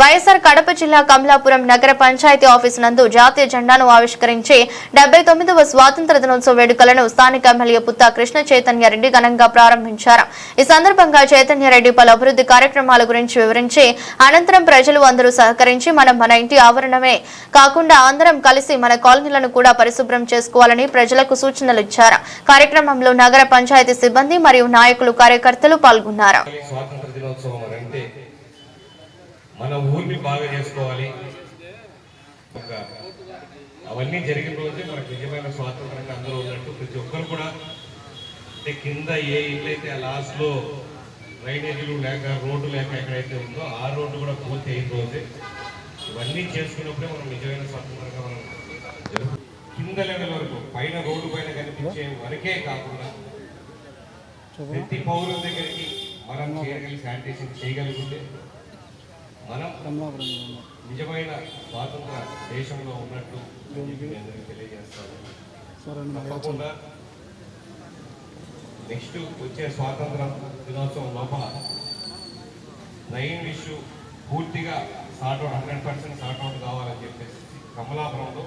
వైఎస్ఆర్ కడప జిల్లా కమలాపురం నగర పంచాయతీ ఆఫీసు నందు జాతీయ జెండాను ఆవిష్కరించి డెబ్బై తొమ్మిదవ స్వాతంత్ర దినోత్సవ వేడుకలను స్థానిక ఎమ్మెల్యే పుత్త కృష్ణ చైతన్య రెడ్డి ఘనంగా ప్రారంభించారు. ఈ సందర్భంగా చైతన్య రెడ్డి పలు అభివృద్ధి కార్యక్రమాల గురించి వివరించి అనంతరం ప్రజలు అందరూ సహకరించి మనం మన ఇంటి ఆవరణమే కాకుండా అందరం కలిసి మన కాలనీలను కూడా పరిశుభ్రం చేసుకోవాలని ప్రజలకు సూచనలు ఇచ్చారు. కార్యక్రమంలో నగర పంచాయతీ సిబ్బంది మరియు నాయకులు కార్యకర్తలు పాల్గొన్నారు స్వాతంత్ర దినోత్సవం అని అంటే మన ఊరిని బాగా చేసుకోవాలి. ఒక అవన్నీ జరిగిన రోజే మనకు నిజమైన స్వాతంత్రంగా అందరూ ఉన్నట్టు ప్రతి ఒక్కరు కూడా. అంటే కింద ఏ ఇల్లు అయితే ఆ లాస్ట్లో డ్రైనేజీలు లేక రోడ్డు లేక ఎక్కడైతే ఉందో ఆ రోడ్డు కూడా పూర్తి అయిన రోజే. ఇవన్నీ చేసుకున్నప్పుడే మనం నిజమైన స్వాతంత్రంగా మనం కింద లెవెల్ వరకు పైన రోడ్డు పైన కనిపించే వరకే కాకుండా ప్రతి పౌరుల దగ్గరికి మనం చేయగలిగి శానిటేషన్ చేయగలిగితే మనం నిజమైన స్వాతంత్ర దేశంలో ఉన్నట్టు తెలియజేస్తాను. తప్పకుండా నెక్స్ట్ వచ్చే స్వాతంత్ర దినోత్సవం లోపల నైన్ ఇష్యూ పూర్తిగా sort out hundred percent sort out కావాలని చెప్పేసి కమలాపురంలో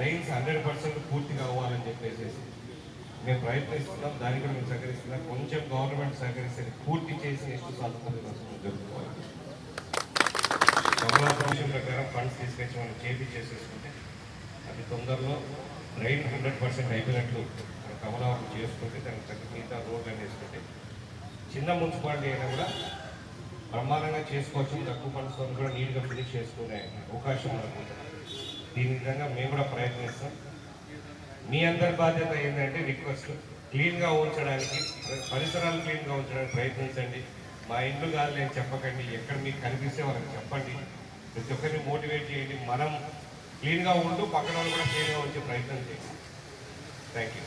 రైన్స్ హండ్రెడ్ పర్సెంట్ పూర్తిగా అవ్వాలని చెప్పేసి మేము ప్రయత్నిస్తున్నాం దానికి కూడా మేము సహకరిస్తున్నాం. కొంచెం గవర్నమెంట్ సహకరిస్తే పూర్తి చేసి నెక్స్ట్ స్వాతంత్ర దినోత్సవం తీసుకొచ్చి మనం చేపి చేసేసుకుంటే అది తొందరలో రైన్ హండ్రెడ్ పర్సెంట్ అయిపోయినట్లు మన కమలాపురం చేసుకుంటే దానికి తగ్గ మిగతా రోడ్లు అనేసుకుంటే చిన్న మున్సిపాలిటీ అయినా కూడా బ్రహ్మాండంగా చేసుకోవచ్చు. తక్కువ ఫండ్స్ కూడా నీట్గా ఫినిష్ చేసుకునే అవకాశం మనకు దీని విధంగా మేము కూడా ప్రయత్నిస్తాం. మీ అందరి బాధ్యత ఏంటంటే రిక్వెస్ట్ క్లీన్గా ఉంచడానికి పరిసరాలు క్లీన్గా ఉంచడానికి ప్రయత్నించండి. మా ఇల్లు కాదు నేను చెప్పకండి. ఎక్కడ మీకు కనిపిస్తే వాళ్ళకి చెప్పండి. ప్రతి ఒక్కరిని మోటివేట్ చేయండి. మనం క్లీన్గా ఉంటూ పక్కన వాళ్ళు కూడా క్లీన్గా ఉంచే ప్రయత్నం చేయండి. Thank you